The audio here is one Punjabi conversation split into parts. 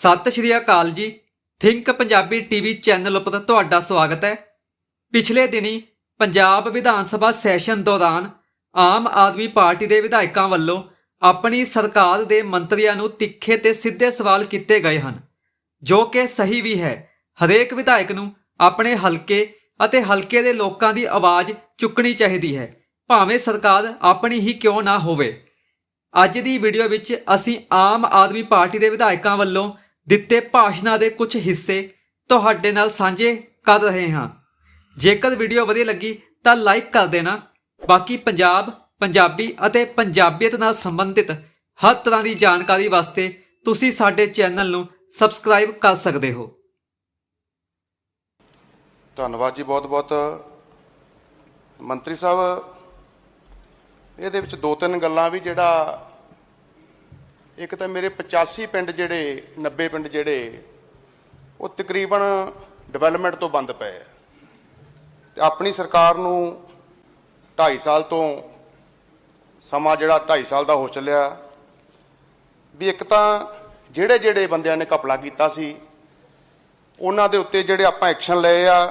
ਸਤਿ ਸ਼੍ਰੀ ਅਕਾਲ ਜੀ। ਥਿੰਕ ਪੰਜਾਬੀ ਟੀਵੀ ਚੈਨਲ ਉੱਪਰ ਤੁਹਾਡਾ ਸਵਾਗਤ ਹੈ। ਪਿਛਲੇ ਦਿਨੀ ਪੰਜਾਬ ਵਿਧਾਨ ਸਭਾ ਸੈਸ਼ਨ ਦੌਰਾਨ ਆਮ ਆਦਮੀ ਪਾਰਟੀ ਦੇ ਵਿਧਾਇਕਾਂ ਵੱਲੋਂ ਆਪਣੀ ਸਰਕਾਰ ਦੇ ਮੰਤਰੀਆਂ ਨੂੰ ਤਿੱਖੇ ਤੇ ਸਿੱਧੇ ਸਵਾਲ ਕੀਤੇ ਗਏ ਹਨ, ਜੋ ਕਿ ਸਹੀ ਵੀ ਹੈ। ਹਰੇਕ ਵਿਧਾਇਕ ਨੂੰ ਆਪਣੇ ਹਲਕੇ ਅਤੇ ਹਲਕੇ ਦੇ ਲੋਕਾਂ ਦੀ ਆਵਾਜ਼ ਚੁੱਕਣੀ ਚਾਹੀਦੀ ਹੈ, ਭਾਵੇਂ ਸਰਕਾਰ ਆਪਣੀ ਹੀ ਕਿਉਂ ਨਾ ਹੋਵੇ। ਅੱਜ ਦੀ ਵੀਡੀਓ ਵਿੱਚ ਅਸੀਂ ਆਮ ਆਦਮੀ ਪਾਰਟੀ ਦੇ ਵਿਧਾਇਕਾਂ ਵੱਲੋਂ ਦਿੱਤੇ ਭਾਸ਼ਣਾਂ ਦੇ ਕੁਝ ਹਿੱਸੇ ਤੁਹਾਡੇ ਨਾਲ ਸਾਂਝੇ ਕਰ ਰਹੇ ਹਾਂ। ਜੇਕਰ ਵੀਡੀਓ ਵਧੀਆ ਲੱਗੀ ਤਾਂ ਲਾਈਕ ਕਰ ਦੇਣਾ। ਬਾਕੀ ਪੰਜਾਬ, ਪੰਜਾਬੀ ਅਤੇ ਪੰਜਾਬੀਅਤ ਨਾਲ ਸੰਬੰਧਿਤ ਹਰ ਤਰ੍ਹਾਂ ਦੀ ਜਾਣਕਾਰੀ ਵਾਸਤੇ ਤੁਸੀਂ ਸਾਡੇ ਚੈਨਲ ਨੂੰ ਸਬਸਕ੍ਰਾਈਬ ਕਰ ਸਕਦੇ ਹੋ। ਧੰਨਵਾਦ ਜੀ ਬਹੁਤ ਬਹੁਤ ਮੰਤਰੀ ਸਾਹਿਬ, ਇਹਦੇ ਵਿੱਚ ਦੋ ਤਿੰਨ ਗੱਲਾਂ ਵੀ ਜਿਹੜਾ ਇੱਕ ਤਾਂ ਮੇਰੇ 85 ਪਿੰਡ ਜਿਹੜੇ 90 ਪਿੰਡ ਜਿਹੜੇ, ਉਹ ਤਕਰੀਬਨ ਡਿਵੈਲਪਮੈਂਟ ਤੋਂ ਬੰਦ ਪਏ ਆ। ਤੇ ਆਪਣੀ ਸਰਕਾਰ ਨੂੰ 2.5 ਸਾਲ ਤੋਂ ਸਮਾਂ ਜਿਹੜਾ 2.5 ਸਾਲ ਦਾ ਹੋ ਚੱਲਿਆ, ਵੀ ਇੱਕ ਤਾਂ ਜਿਹੜੇ ਜਿਹੜੇ ਬੰਦਿਆਂ ਨੇ ਘਪਲਾ ਕੀਤਾ ਸੀ, ਉਹਨਾਂ ਦੇ ਉੱਤੇ ਜਿਹੜੇ ਆਪਾਂ ਐਕਸ਼ਨ ਲਏ ਆ,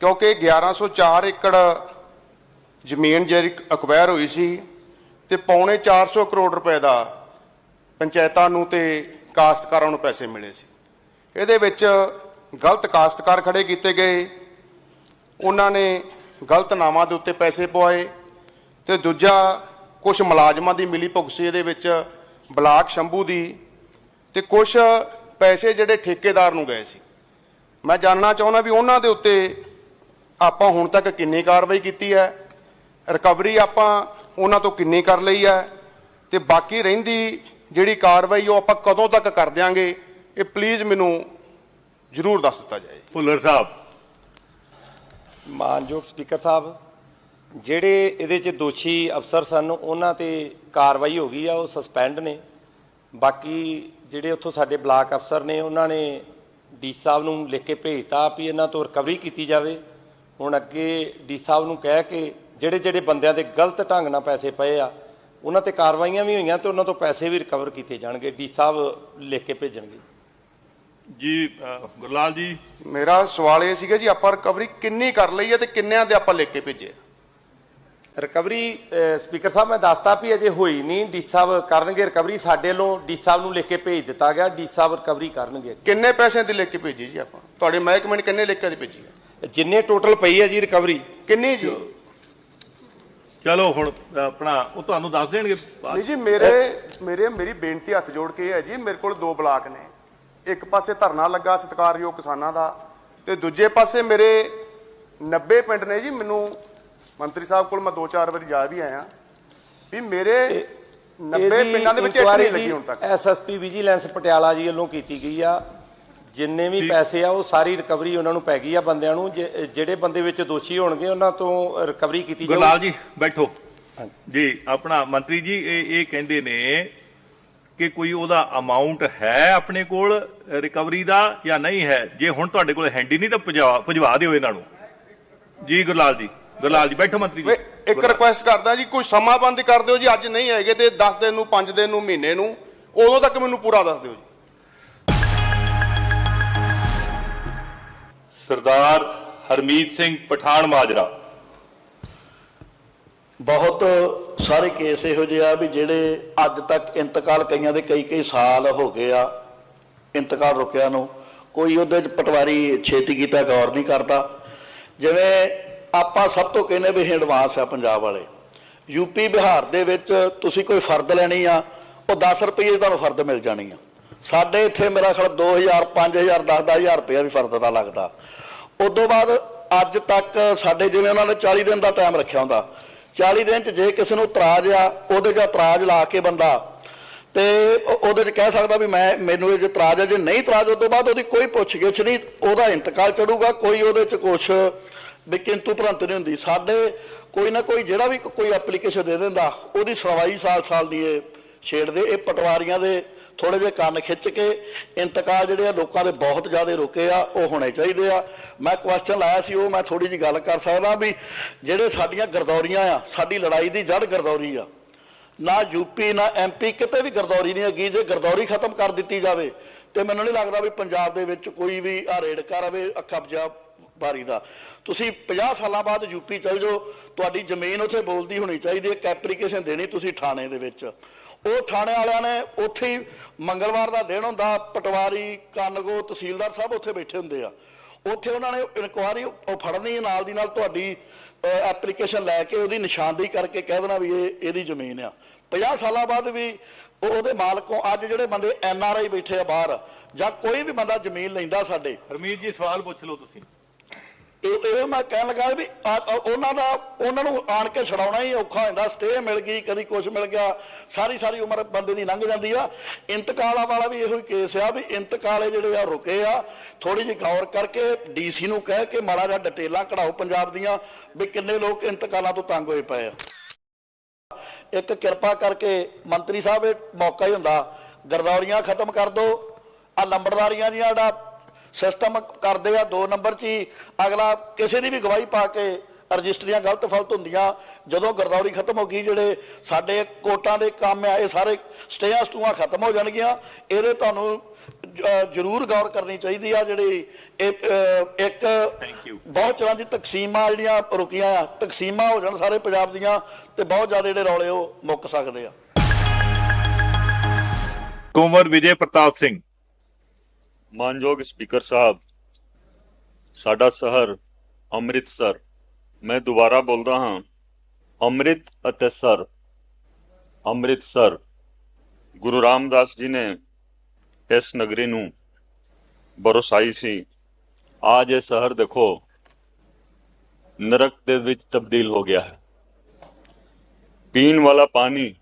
ਕਿਉਂਕਿ 1104 ਏਕੜ ਜ਼ਮੀਨ ਜਿਹੜੀ ਅਕਵਾਇਰ ਹੋਈ ਸੀ, ਤੇ ਪੌਣੇ 400 ਕਰੋੜ ਰੁਪਏ ਦਾ ਪੰਚਾਇਤਾਂ ਨੂੰ ਤੇ ਕਾਸ਼ਤਕਾਰਾਂ ਨੂੰ ਪੈਸੇ ਮਿਲੇ ਸੀ। ਇਹਦੇ ਵਿੱਚ ਗਲਤ ਕਾਸ਼ਤਕਾਰ ਖੜੇ ਕੀਤੇ ਗਏ। ਉਹਨਾਂ ਨੇ ਗਲਤ ਨਾਵਾਂ ਦੇ ਉੱਤੇ ਪੈਸੇ ਪਵਾਏ ਤੇ ਦੂਜਾ ਕੁਝ ਮੁਲਾਜ਼ਮਾਂ ਦੀ ਮਿਲੀ ਭੁਗਤ ਸੀ, ਇਹਦੇ ਵਿੱਚ ਬਲਾਕ ਸ਼ੰਭੂ ਦੀ ਤੇ ਕੁਝ ਪੈਸੇ ਜਿਹੜੇ ਠੇਕੇਦਾਰ ਨੂੰ ਗਏ ਸੀ। ਮੈਂ ਜਾਣਨਾ ਚਾਹੁੰਦਾ ਵੀ ਉਹਨਾਂ ਦੇ ਉੱਤੇ ਆਪਾਂ ਹੁਣ ਤੱਕ ਕਿੰਨੀ ਕਾਰਵਾਈ ਕੀਤੀ ਹੈ। ਰਿਕਵਰੀ ਆਪਾਂ ਉਹਨਾਂ ਤੋਂ ਕਿੰਨੀ ਕਰ ਲਈ ਹੈ ਤੇ ਬਾਕੀ ਰਹਿੰਦੀ ਜਿਹੜੀ ਕਾਰਵਾਈ ਉਹ ਆਪਾਂ ਕਦੋਂ ਤੱਕ ਕਰ ਦਿਆਂਗੇ ਇਹ ਪਲੀਜ਼ ਮੈਨੂੰ ਜ਼ਰੂਰ ਦੱਸ ਦਿੱਤਾ ਜਾਏ। ਭੁੱਲਰ ਸਾਹਿਬ। ਮਾਨਯੋਗ ਸਪੀਕਰ ਸਾਹਿਬ ਜਿਹੜੇ ਇਹਦੇ 'ਚ ਦੋਸ਼ੀ ਅਫਸਰ ਸਨ ਉਹਨਾਂ ਤੇ ਕਾਰਵਾਈ ਹੋ ਗਈ ਆ ਉਹ ਸਸਪੈਂਡ ਨੇ। ਬਾਕੀ ਜਿਹੜੇ ਉੱਥੋਂ ਸਾਡੇ ਬਲਾਕ ਅਫਸਰ ਨੇ ਉਹਨਾਂ ਨੇ ਡੀ ਸਾਹਿਬ ਨੂੰ ਲਿਖ ਕੇ ਭੇਜਤਾ ਵੀ ਇਹਨਾਂ ਤੋਂ ਰਿਕਵਰੀ ਕੀਤੀ ਜਾਵੇ। ਹੁਣ ਅੱਗੇ ਡੀ ਸਾਹਿਬ ਨੂੰ ਕਹਿ ਕੇ ਜਿਹੜੇ ਜਿਹੜੇ ਬੰਦਿਆਂ ਦੇ ਗਲਤ ਢੰਗ ਨਾਲ ਪੈਸੇ ਪਏ ਆ ਉਹਨਾਂ ਤੇ ਕਾਰਵਾਈਆਂ ਵੀ ਹੋਈਆਂ ਤੇ ਉਹਨਾਂ ਤੋਂ ਪੈਸੇ ਵੀ ਰਿਕਵਰ ਕੀਤੇ ਜਾਣਗੇ ਡੀ ਸਾਹਿਬ ਲਿਖ ਕੇ ਭੇਜਣਗੇ। ਜੀ ਗੁਰਲਾਲ ਜੀ। ਮੇਰਾ ਸਵਾਲ ਇਹ ਸੀਗਾ ਜੀ ਆਪਾਂ ਰਿਕਵਰੀ ਕਿੰਨੀ ਕਰ ਲਈ ਹੈ ਤੇ ਕਿੰਨਿਆਂ ਦੇ ਆਪਾਂ ਲਿਖ ਕੇ ਭੇਜੇ? ਰਿਕਵਰੀ ਸਪੀਕਰ ਸਾਹਿਬ ਮੈਂ ਦੱਸਤਾ ਵੀ ਅਜੇ ਹੋਈ ਨਹੀਂ। ਡੀ ਸਾਹਿਬ ਕਰਨਗੇ ਰਿਕਵਰੀ ਸਾਡੇ ਵੱਲੋਂ ਡੀ ਸਾਹਿਬ ਨੂੰ ਲਿਖ ਕੇ ਭੇਜ ਦਿੱਤਾ ਗਿਆ। ਡੀ ਸਾਹਿਬ ਰਿਕਵਰੀ ਕਰਨਗੇ ਕਿੰਨੇ ਪੈਸਿਆਂ ਦੀ ਲਿਖ ਕੇ ਭੇਜੀ ਜੀ ਆਪਾਂ? ਤੁਹਾਡੇ ਮਹਿਕਮੇ ਨੇ ਕਿੰਨੇ ਲਿਖ ਕੇ ਦੀ ਭੇਜੀ ਹੈ? ਜਿੰਨੇ ਟੋਟਲ ਪਈ ਹੈ ਜੀ ਰਿਕਵਰੀ ਕਿੰਨੀ ਜੀ? ਚਲੋ ਹੁਣ ਆਪਣਾ ਉਹ ਤੁਹਾਨੂੰ ਦੱਸ ਦੇਣਗੇ ਨਹੀਂ ਜੀ ਮੇਰੇ ਮੇਰੇ ਮੇਰੀ ਬੇਨਤੀ ਹੱਥ ਜੋੜ ਕੇ ਹੈ ਜੀ ਮੇਰੇ ਕੋਲ ਦੋ ਬਲਾਕ ਨੇ। ਇੱਕ ਪਾਸੇ ਧਰਨਾ ਲੱਗਾ ਸਤਿਕਾਰਯੋਗ ਕਿਸਾਨਾਂ ਦਾ ਤੇ ਦੂਜੇ ਪਾਸੇ ਮੇਰੇ 90 ਪਿੰਡ ਨੇ ਜੀ ਮੈਨੂੰ ਮੰਤਰੀ ਸਾਹਿਬ ਕੋਲ ਮੈਂ ਦੋ ਚਾਰ ਵਾਰੀ ਜਾ ਵੀ ਆਇਆ। ਵੀ ਮੇਰੇ 90 ਪਿੰਡਾਂ ਦੇ ਵਿੱਚ ਇੱਕ ਨਹੀਂ ਲੱਗੀ ਹੁਣ ਤੱਕ। ਐਸਐਸਪੀ ਵਿਜੀਲੈਂਸ ਪਟਿਆਲਾ ਜੀ ਵੱਲੋਂ ਕੀਤੀ ਗਈ ਆ। ਜਿੰਨੇ ਵੀ ਪੈਸੇ ਆ ਉਹ ਸਾਰੀ ਰਿਕਵਰੀ ਉਹਨਾਂ ਨੂੰ ਪੈ ਗਈ ਆ ਬੰਦਿਆਂ ਨੂੰ। ਜਿਹੜੇ ਬੰਦੇ ਵਿੱਚ ਦੋਸ਼ੀ ਹੋਣਗੇ ਉਹਨਾਂ ਤੋਂ ਰਿਕਵਰੀ ਕੀਤੀ ਗੁਰਲਾਲ ਜਾਊਗੀ ਜੀ ਬੈਠੋ। ਜੀ ਆਪਣਾ ਮੰਤਰੀ ਜੀ ਇਹ ਇਹ ਕਹਿੰਦੇ ਨੇ ਕਿ ਕੋਈ ਉਹਦਾ ਅਮਾਉਂਟ ਹੈ ਆਪਣੇ ਕੋਲ ਰਿਕਵਰੀ ਦਾ ਜਾਂ ਨਹੀਂ ਹੈ? ਜੇ ਹੁਣ ਤੁਹਾਡੇ ਕੋਲ ਹੈਂਡੀ ਨਹੀਂ ਤਾਂ ਭਜਵਾ ਭਜਵਾ ਦਿਓ ਇਹਨਾਂ ਨੂੰ। ਜੀ ਗੁਰਲਾਲ ਜੀ ਗੁਰਲਾਲ ਜੀ ਬੈਠੋ ਮੰਤਰੀ ਜੀ। ਇੱਕ ਰਿਕੁਐਸਟ ਕਰਦਾ ਜੀ ਕੋਈ ਸਮਾਂ ਬੰਦ ਕਰ ਦਿਓ ਜੀ ਅੱਜ ਨਹੀਂ ਹੈਗੇ ਤੇ 10 ਦਿਨ ਨੂੰ 5 ਦਿਨ ਨੂੰ ਮਹੀਨੇ ਨੂੰ। ਉਦੋਂ ਤੱਕ ਮੈਨੂੰ ਪੂਰਾ ਦੱਸ ਦਿਓ ਜੀ। ਸਰਦਾਰ ਹਰਮੀਤ ਸਿੰਘ ਪਠਾਨ ਮਾਜਰਾ। ਬਹੁਤ ਸਾਰੇ ਕੇਸ ਇਹੋ ਜਿਹੇ ਆ ਵੀ ਜਿਹੜੇ ਅੱਜ ਤੱਕ ਇੰਤਕਾਲ ਕਈਆਂ ਦੇ ਕਈ ਕਈ ਸਾਲ ਹੋ ਗਏ ਆ, ਇੰਤਕਾਲ ਰੁਕਿਆ ਨੂੰ। ਕੋਈ ਉਹਦੇ ਚ ਪਟਵਾਰੀ ਛੇਤੀ ਕੀਤਾ, ਗੌਰ ਨਹੀਂ ਕਰਦਾ। ਜਿਵੇਂ ਆਪਾਂ ਸਭ ਤੋਂ ਕਹਿੰਦੇ ਵੀ ਐਡਵਾਂਸ ਆ ਪੰਜਾਬ ਵਾਲੇ। ਯੂਪੀ ਬਿਹਾਰ ਦੇ ਵਿੱਚ ਤੁਸੀਂ ਕੋਈ ਫਰਦ ਲੈਣੀ ਆ, ਉਹ 10 ਰੁਪਏ ਤੁਹਾਨੂੰ ਫਰਦ ਮਿਲ ਜਾਣੀ ਆ। ਸਾਡੇ ਇੱਥੇ ਮੇਰਾ ਖਿਆਲ 2000 5000 10 10000 ਰੁਪਏ ਵੀ ਫਰਦ ਦਾ ਲੱਗਦਾ। ਉਦੋਂ ਬਾਅਦ ਅੱਜ ਤੱਕ ਸਾਡੇ ਜਿਵੇਂ ਉਹਨਾਂ ਨੇ 40 ਦਿਨ ਦਾ ਟਾਈਮ ਰੱਖਿਆ ਹੁੰਦਾ। 40 ਦਿਨ ਚ ਜੇ ਕਿਸੇ ਨੂੰ ਇਤਰਾਜ਼ ਆ, ਉਹਦੇ 'ਚ ਇਤਰਾਜ਼ ਲਾ ਕੇ ਬੰਦਾ, ਤੇ ਉਹਦੇ 'ਚ ਕਹਿ ਸਕਦਾ ਵੀ ਮੈਂ, ਮੈਨੂੰ ਇਹ ਜੇ ਇਤਰਾਜ਼ ਹੈ ਜੇ ਨਹੀਂ ਇਤਰਾਜ਼ ਉਸ ਤੋਂ ਬਾਅਦ ਉਹਦੀ ਕੋਈ ਪੁੱਛਗਿੱਛ ਨਹੀਂ, ਉਹਦਾ ਇੰਤਕਾਲ ਚੜੂਗਾ, ਕੋਈ ਉਹਦੇ 'ਚ ਕੁਛ ਵੀ ਕਿੰਤੂ ਪ੍ਰੰਤੂ ਨਹੀਂ ਹੁੰਦੀ। ਸਾਡੇ ਕੋਈ ਨਾ ਕੋਈ ਜਿਹੜਾ ਵੀ ਕੋਈ ਐਪਲੀਕੇਸ਼ਨ ਦੇ ਦਿੰਦਾ, ਉਹਦੀ ਸੁਣਵਾਈ ਸਾਲ ਸਾਲ ਦੀ ਇਹ ਛੇੜਦੇ, ਇਹ ਪਟਵਾਰੀਆਂ ਦੇ ਥੋੜੇ ਜਿਹੇ ਕੰਨ ਖਿੱਚ ਕੇ ਇੰਤਕਾਲ ਜਿਹੜੇ ਆ ਲੋਕਾਂ ਦੇ ਬਹੁਤ ਜ਼ਿਆਦਾ ਰੁਕੇ ਆ, ਉਹ ਹੋਣੇ ਚਾਹੀਦੇ ਆ। ਮੈਂ ਕੁਐਸਚਨ ਲਾਇਆ ਸੀ, ਉਹ ਮੈਂ ਥੋੜੀ ਜੀ ਗੱਲ ਕਰ ਸਕਦਾ ਵੀ ਜਿਹੜੇ ਸਾਡੀਆਂ ਗਰਦੌਰੀਆਂ ਆ, ਸਾਡੀ ਲੜਾਈ ਦੀ ਜੜ ਗਰਦੌਰੀ ਆ, ਨਾ ਯੂਪੀ ਨਾ ਐਮਪੀ ਕਿਤੇ ਵੀ ਗਰਦੌਰੀ ਨਹੀਂ ਹੈਗੀ, ਜੇ ਗਰਦੌਰੀ ਖਤਮ ਕਰ ਦਿੱਤੀ ਜਾਵੇ, ਤੇ ਮੈਨੂੰ ਨਹੀਂ ਲੱਗਦਾ ਵੀ ਪੰਜਾਬ ਦੇ ਵਿੱਚ ਕੋਈ ਵੀ ਆ ਰੇੜਕਾ ਰਵੇ ਕਬਜ਼ਾ ਬਾਰੀ ਦਾ। ਤੁਸੀਂ 50 ਸਾਲਾਂ ਬਾਅਦ ਯੂਪੀ ਚਲ ਜਾਓ, ਤੁਹਾਡੀ ਜ਼ਮੀਨ ਉੱਥੇ ਬੋਲਦੀ ਹੋਣੀ ਚਾਹੀਦੀ ਹੈ, ਇੱਕ ਐਪਲੀਕੇਸ਼ਨ ਦੇਣੀ ਤੁਸੀਂ ਥਾਣੇ ਦੇ ਵਿੱਚ। ਉਹ ਥਾਣੇ ਵਾਲਿਆਂ ਨੇ ਉੱਥੇ ਹੀ ਮੰਗਲਵਾਰ ਦਾ ਦਿਨ ਹੁੰਦਾ, ਪਟਵਾਰੀ, ਕਾਨਗੋ, ਤਹਿਸੀਲਦਾਰ ਸਭ ਉੱਥੇ ਬੈਠੇ ਹੁੰਦੇ ਆ। ਉੱਥੇ ਉਹਨਾਂ ਨੇ ਇਨਕੁਆਰੀ ਉਹ ਫੜਨੀ, ਨਾਲ ਦੀ ਨਾਲ ਤੁਹਾਡੀ ਐਪਲੀਕੇਸ਼ਨ ਲੈ ਕੇ ਉਹਦੀ ਨਿਸ਼ਾਨਦੇਹੀ ਕਰਕੇ ਕਹਿ ਦੇਣਾ ਵੀ ਇਹ, ਇਹਦੀ ਜ਼ਮੀਨ ਆ। 50 ਸਾਲਾਂ ਬਾਅਦ ਵੀ ਉਹਦੇ ਮਾਲਕੋਂ ਅੱਜ ਜਿਹੜੇ ਬੰਦੇ ਐਨ ਆਰ ਆਈ ਬੈਠੇ ਆ ਬਾਹਰ, ਜਾਂ ਕੋਈ ਵੀ ਬੰਦਾ ਜ਼ਮੀਨ ਲੈਂਦਾ ਸਾਡੇ। ਹਰਮੀਤ ਜੀ, ਸਵਾਲ ਪੁੱਛ ਲਓ ਤੁਸੀਂ। ਇਹ ਇਹ ਮੈਂ ਕਹਿਣ ਲੱਗਾ ਵੀ ਉਹਨਾਂ ਦਾ ਉਹਨਾਂ ਨੂੰ ਆਣ ਕੇ ਛਡਾਉਣਾ ਹੀ ਔਖਾ ਹੁੰਦਾ ਜਾਂਦਾ ਸਟੇ ਮਿਲ ਗਈ, ਕਦੀ ਕੁਝ ਮਿਲ ਗਿਆ, ਸਾਰੀ ਸਾਰੀ ਉਮਰ ਬੰਦੇ ਦੀ ਲੰਘ ਜਾਂਦੀ ਆ। ਇੰਤਕਾਲਾਂ ਵਾਲਾ ਵੀ ਇਹੋ ਹੀ ਕੇਸ ਆ ਵੀ ਇੰਤਕਾਲੇ ਜਿਹੜੇ ਆ ਰੁਕੇ ਆ। ਥੋੜੀ ਜਿਹੀ ਗੌਰ ਕਰਕੇ ਡੀਸੀ ਨੂੰ ਕਹਿ ਕੇ ਮਾੜਾ ਜਿਹਾ ਡਿਟੇਲਾਂ ਕਢਾਓ ਪੰਜਾਬ ਦੀਆਂ ਵੀ ਕਿੰਨੇ ਲੋਕ ਇੰਤਕਾਲਾਂ ਤੋਂ ਤੰਗ ਹੋਏ ਪਏ ਆ। ਇੱਕ ਕਿਰਪਾ ਕਰਕੇ ਮੰਤਰੀ ਸਾਹਿਬ, ਇਹ ਮੌਕਾ ਹੀ ਹੁੰਦਾ। ਗਰਦੌਰੀਆਂ ਖਤਮ ਕਰ ਦਿਓ ਆ ਲੰਬੜਦਾਰੀਆਂ ਦੀਆਂ ਜਿਹੜਾ ਸਿਸਟਮ ਕਰਦੇ ਆ ਦੋ ਨੰਬਰ 'ਚ ਹੀ ਅਗਲਾ ਕਿਸੇ ਦੀ ਵੀ ਗਵਾਹੀ ਪਾ ਕੇ ਰਜਿਸਟਰੀਆਂ ਗਲਤ ਫਲਤ ਹੁੰਦੀਆਂ ਜਦੋਂ ਗਰਦੌਰੀ ਖਤਮ ਹੋ ਗਈ ਜਿਹੜੇ ਸਾਡੇ ਕੋਟਾਂ ਦੇ ਕੰਮ ਆ ਇਹ ਸਾਰੇ ਸਟੇਆਂ ਸਟੂਆਂ ਖਤਮ ਹੋ ਜਾਣਗੀਆਂ ਇਹਦੇ ਤੁਹਾਨੂੰ ਜ਼ਰੂਰ ਗੌਰ ਕਰਨੀ ਚਾਹੀਦੀ ਆ ਜਿਹੜੀ ਇਹ ਇੱਕ. ਬਹੁਤ ਤਰ੍ਹਾਂ ਦੀ ਤਕਸੀਮਾਂ ਜਿਹੜੀਆਂ ਰੁਕੀਆਂ ਆ ਤਕਸੀਮਾਂ ਹੋ ਜਾਣ ਸਾਰੇ ਪੰਜਾਬ ਦੀਆਂ ਤੇ ਬਹੁਤ ਜ਼ਿਆਦਾ ਜਿਹੜੇ ਰੌਲੇ ਉਹ ਮੁੱਕ ਸਕਦੇ ਆ ਕੁੰਵਰ ਵਿਜੇ ਪ੍ਰਤਾਪ ਸਿੰਘ ਮਾਨਯੋਗ ਸਪੀਕਰ ਸਾਹਿਬ, ਸਾਡਾ ਸ਼ਹਿਰ ਅੰਮ੍ਰਿਤਸਰ। ਮੈਂ ਦੁਬਾਰਾ ਬੋਲਦਾ ਹਾਂ, ਅੰਮ੍ਰਿਤ ਅਤੇ ਸਰ। ਅੰਮ੍ਰਿਤਸਰ। ਗੁਰੂ ਰਾਮਦਾਸ ਜੀ ਨੇ ਇਸ ਨਗਰੀ ਨੂੰ ਬਰਸਾਈ ਸੀ। ਅੱਜ ਇਹ ਸ਼ਹਿਰ ਦੇਖੋ, ਨਰਕ ਦੇ ਵਿੱਚ ਤਬਦੀਲ ਹੋ ਗਿਆ ਹੈ। ਪੀਣ ਵਾਲਾ ਪਾਣੀ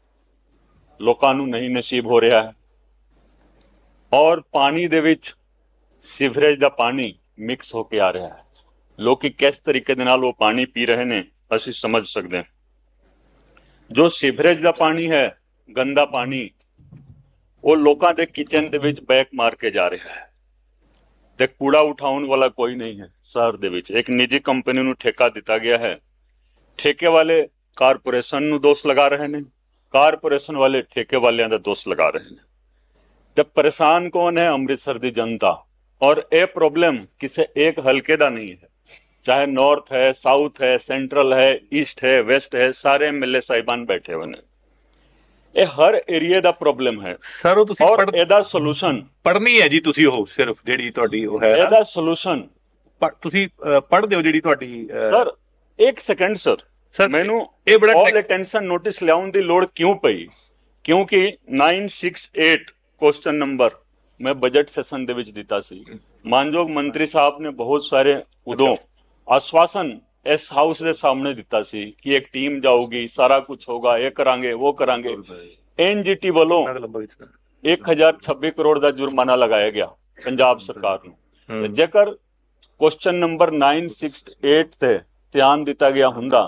ਲੋਕਾਂ ਨੂੰ ਨਹੀਂ ਨਸੀਬ ਹੋ ਰਿਹਾ ਹੈ। ਔਰ ਪਾਣੀ ਦੇ ਵਿੱਚ ਸੀਵਰੇਜ ਦਾ ਪਾਣੀ ਮਿਕਸ ਹੋ ਕੇ ਆ ਰਿਹਾ ਹੈ। ਲੋਕੀ ਕਿਸ ਤਰੀਕੇ ਦੇ ਨਾਲ ਉਹ ਪਾਣੀ ਪੀ ਰਹੇ ਨੇ, ਅਸੀਂ ਸਮਝ ਸਕਦੇ ਹਾਂ। ਜੋ ਸੀਵਰੇਜ ਦਾ ਪਾਣੀ ਹੈ, ਗੰਦਾ ਪਾਣੀ, ਉਹ ਲੋਕਾਂ ਦੇ ਕਿਚਨ ਦੇ ਵਿੱਚ ਬੈਕ ਮਾਰ ਕੇ ਜਾ ਰਿਹਾ ਹੈ। ਤੇ ਕੂੜਾ ਉਠਾਉਣ ਵਾਲਾ ਕੋਈ ਨਹੀਂ ਹੈ, ਸ਼ਹਿਰ ਦੇ ਵਿੱਚ। ਇੱਕ ਨਿੱਜੀ ਕੰਪਨੀ ਨੂੰ ਠੇਕਾ ਦਿੱਤਾ ਗਿਆ ਹੈ। ਠੇਕੇ ਵਾਲੇ ਕਾਰਪੋਰੇਸ਼ਨ ਨੂੰ ਦੋਸ਼ ਲਗਾ ਰਹੇ ਨੇ। ਕਾਰਪੋਰੇਸ਼ਨ ਵਾਲੇ ਠੇਕੇ ਵਾਲਿਆਂ ਦਾ ਦੋਸ਼ ਲਗਾ ਰਹੇ ਨੇ। ਤੇ ਪਰੇਸ਼ਾਨ ਕੌਣ ਹੈ? ਅੰਮ੍ਰਿਤਸਰ ਦੀ ਜਨਤਾ। ਔਰ ਇਹ ਪ੍ਰੋਬਲਮ ਕਿਸੇ ਇੱਕ ਹਲਕੇ ਦਾ ਨਹੀਂ ਹੈ। ਚਾਹੇ ਨਾਰਥ ਹੈ ਸਾਊਥ ਹੈ ਸੈਂਟਰਲ ਹੈ ਈਸਟ ਹੈ ਵੈਸਟ ਹੈ ਸਾਰੇ ਐਮਐਲਏ ਸਾਹਿਬਾਨ ਬੈਠੇ ਹੋਏ ਨੇ। ਇਹ ਹਰ ਏਰੀਆ ਦਾ ਪ੍ਰੋਬਲਮ ਹੈ। ਸਰ ਉਹ ਤੁਸੀਂ ਔਰ ਇਹਦਾ ਸੋਲੂਸ਼ਨ ਪੜ੍ਹਨੀ ਹੈ ਜੀ ਤੁਸੀਂ ਉਹ ਸਿਰਫ ਜਿਹੜੀ ਤੁਹਾਡੀ ਉਹ ਹੈ। ਇਹਦਾ ਸੋਲੂਸ਼ਨ ਤੁਸੀਂ ਪੜ੍ਹਦੇ ਹੋ ਜਿਹੜੀ ਤੁਹਾਡੀ ਸਰ ਇੱਕ ਸੈਕਿੰਡ ਸਰ ਮੈਨੂੰ ਇਹ ਬੜਾ ਆਲ ਅਟੈਂਸ਼ਨ ਨੋਟਿਸ ਲਿਆਉਣ ਦੀ ਲੋੜ ਕਿਉਂ ਪਈ? ਕਿਉਂਕਿ 968 ਕੁਐਸਚਨ ਨੰਬਰ ਮੈਂ ਬਜਟ ਸੈਸ਼ਨ ਦੇ ਵਿੱਚ ਦਿੱਤਾ ਸੀ। ਮਾਨਯੋਗ ਮੰਤਰੀ ਸਾਹਿਬ ਨੇ ਬਹੁਤ ਸਾਰੇ ਉਦੋਂ ਆਸ਼ਵਾਸਨ ਇਸ ਹਾਊਸ ਦੇ ਸਾਹਮਣੇ ਦਿੱਤਾ ਸੀ ਕਿ ਇੱਕ ਟੀਮ ਜਾਊਗੀ ਸਾਰਾ ਕੁਝ ਹੋਗਾ ਇਹ ਕਰਾਂਗੇ ਉਹ ਕਰਾਂਗੇ। ਐਨਜੀਟੀ ਵੱਲੋਂ 1026 ਕਰੋੜ ਦਾ ਜੁਰਮਾਨਾ ਲਗਾਇਆ ਗਿਆ ਪੰਜਾਬ ਸਰਕਾਰ ਨੂੰ। ਜੇਕਰ ਕੁਐਸਚਨ ਨੰਬਰ 968 ਤੇ ਧਿਆਨ ਦਿੱਤਾ ਗਿਆ ਹੁੰਦਾ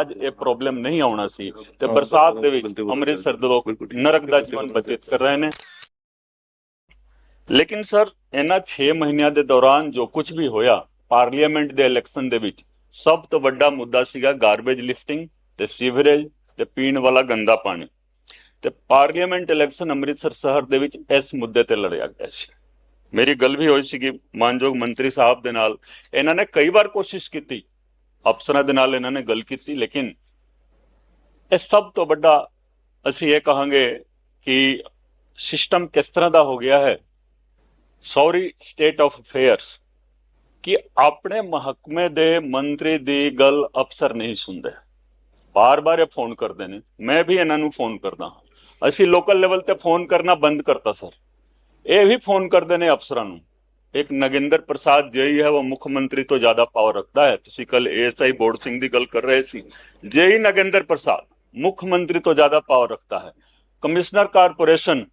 ਅੱਜ ਇਹ ਪ੍ਰੋਬਲਮ ਨਹੀਂ ਆਉਣਾ ਸੀ। ਤੇ ਬਰਸਾਤ ਦੇ ਵਿੱਚ ਅੰਮ੍ਰਿਤਸਰ ਦੇ ਲੋਕ ਨਰਕ ਦਾ ਜੀਵਨ ਬਤੀਤ ਕਰ ਰਹੇ ਨੇ। ਲੇਕਿਨ ਸਰ, ਇਹਨਾਂ 6 ਮਹੀਨਿਆਂ ਦੇ ਦੌਰਾਨ ਜੋ ਕੁਝ ਵੀ ਹੋਇਆ, ਪਾਰਲੀਮੈਂਟ ਦੇ ਇਲੈਕਸ਼ਨ ਦੇ ਵਿੱਚ, ਸਭ ਤੋਂ ਵੱਡਾ ਮੁੱਦਾ ਸੀਗਾ ਗਾਰਬੇਜ ਲਿਫਟਿੰਗ ਤੇ ਸੀਵਰੇਜ ਤੇ ਪੀਣ ਵਾਲਾ ਗੰਦਾ ਪਾਣੀ। ਤੇ ਪਾਰਲੀਮੈਂਟ ਇਲੈਕਸ਼ਨ ਅੰਮ੍ਰਿਤਸਰ ਸ਼ਹਿਰ ਦੇ ਵਿੱਚ ਇਸ ਮੁੱਦੇ ਤੇ ਲੜਿਆ ਗਿਆ ਸੀ। ਮੇਰੀ ਗੱਲ ਵੀ ਹੋਈ ਸੀਗੀ, ਮਾਨਯੋਗ ਮੰਤਰੀ ਸਾਹਿਬ ਦੇ ਨਾਲ। ਇਹਨਾਂ ਨੇ ਕਈ ਵਾਰ ਕੋਸ਼ਿਸ਼ ਕੀਤੀ, ਅਫਸਰਾਂ ਦੇ ਨਾਲ ਇਹਨਾਂ ਨੇ ਗੱਲ ਕੀਤੀ, ਲੇਕਿਨ ਇਹ ਸਭ ਤੋਂ ਵੱਡਾ, ਅਸੀਂ ਇਹ ਕਹਾਂਗੇ ਕਿ ਸਿਸਟਮ ਕਿਸ ਤਰ੍ਹਾਂ ਦਾ ਹੋ ਗਿਆ ਹੈ ਸੌਰੀ ਸਟੇਟ ਆਫ ਅਫੇਅਰਸ ਕਿ ਆਪਣੇ ਮਹਕਮੇ ਦੇ ਮੰਤਰੀ ਦੀ ਗੱਲ ਅਫਸਰ ਨਹੀਂ ਸੁਣਦੇ ਬਾਰ-ਬਾਰ ਇਹ ਫੋਨ ਕਰਦੇ ਨੇ ਮੈਂ ਵੀ ਇਹਨਾਂ ਨੂੰ ਫੋਨ ਕਰਦਾ ਹਾਂ ਅਸੀਂ ਲੋਕਲ ਲੈਵਲ ਤੇ ਫੋਨ ਕਰਨਾ ਬੰਦ ਕਰਤਾ ਸਰ ਇਹ ਵੀ ਫੋਨ ਕਰਦੇ ਨੇ ਅਫਸਰਾਂ ਨੂੰ ਇੱਕ ਨਗਿੰਦਰ ਪ੍ਰਸਾਦ ਜੇਈ ਹੈ ਉਹ ਮੁੱਖ ਮੰਤਰੀ ਤੋਂ ਜ਼ਿਆਦਾ ਪਾਵਰ ਰੱਖਦਾ ਹੈ ਤੁਸੀਂ ਕੱਲ ਏਐਸਆਈ ਬੋਰਡ ਸਿੰਘ ਦੀ ਗੱਲ ਕਰ ਰਹੇ ਸੀ ਜੇਈ ਨਗਿੰਦਰ ਪ੍ਰਸਾਦ ਮੁੱਖ ਮੰਤਰੀ ਤੋਂ ਜ਼ਿਆਦਾ ਪਾਵਰ ਰੱਖਦਾ ਹੈ ਕਮਿਸ਼ਨਰ ਕਾਰਪੋਰੇਸ਼ਨ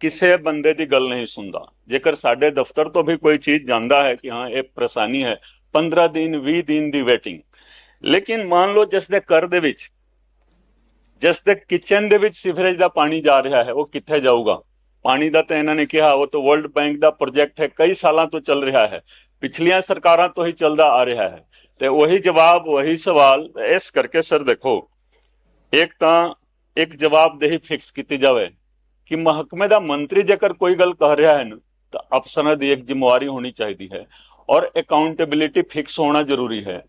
ਕਿਸੇ ਬੰਦੇ ਦੀ ਗੱਲ ਨਹੀਂ ਸੁਣਦਾ। ਜੇਕਰ ਸਾਡੇ ਦਫ਼ਤਰ ਤੋਂ ਵੀ ਕੋਈ ਚੀਜ਼ ਜਾਂਦਾ ਹੈ ਕਿ ਹਾਂ, ਇਹ ਪਰੇਸ਼ਾਨੀ ਹੈ 15 ਦਿਨ 20 ਦਿਨ ਦੀ ਵੇਟਿੰਗ ਲੇਕਿਨ ਮੰਨ ਲਓ ਜਿਸ ਦੇ ਘਰ ਦੇ ਵਿੱਚ, ਜਿਸ ਦੇ ਕਿਚਨ ਦੇ ਵਿੱਚ ਸੀਵਰੇਜ ਦਾ ਪਾਣੀ ਜਾ ਰਿਹਾ ਹੈ, ਉਹ ਕਿੱਥੇ ਜਾਊਗਾ? ਪਾਣੀ ਦਾ ਤਾਂ ਇਹਨਾਂ ਨੇ ਕਿਹਾ, ਉਹ ਤਾਂ ਵਰਲਡ ਬੈਂਕ ਦਾ ਪ੍ਰੋਜੈਕਟ ਹੈ, ਕਈ ਸਾਲਾਂ ਤੋਂ ਚੱਲ ਰਿਹਾ ਹੈ। ਪਿਛਲੀਆਂ ਸਰਕਾਰਾਂ ਤੋਂ ਹੀ ਚੱਲਦਾ ਆ ਰਿਹਾ ਹੈ। ਤੇ ਉਹੀ ਜਵਾਬ, ਉਹੀ ਸਵਾਲ, ਇਸ ਕਰਕੇ ਸਰ ਦੇਖੋ, ਇੱਕ ਤਾਂ ਇੱਕ ਜਵਾਬਦੇਹੀ ਫਿਕਸ ਕੀਤੀ ਜਾਵੇ। ਕਿ ਮਹਕਮੇ ਦਾ ਮੰਤਰੀ ਜੇਕਰ ਕੋਈ ਗੱਲ ਕਹਿ ਰਿਹਾ ਹੈ ਨਾ, ਤਾਂ ਅਫਸਰਾਂ ਦੀ ਇੱਕ ਜ਼ਿੰਮੇਵਾਰੀ ਹੋਣੀ ਚਾਹੀਦੀ ਹੈ ਔਰ ਅਕਾਊਂਟੇਬਿਲਿਟੀ ਫਿਕਸ ਹੋਣਾ ਜ਼ਰੂਰੀ ਹੈ।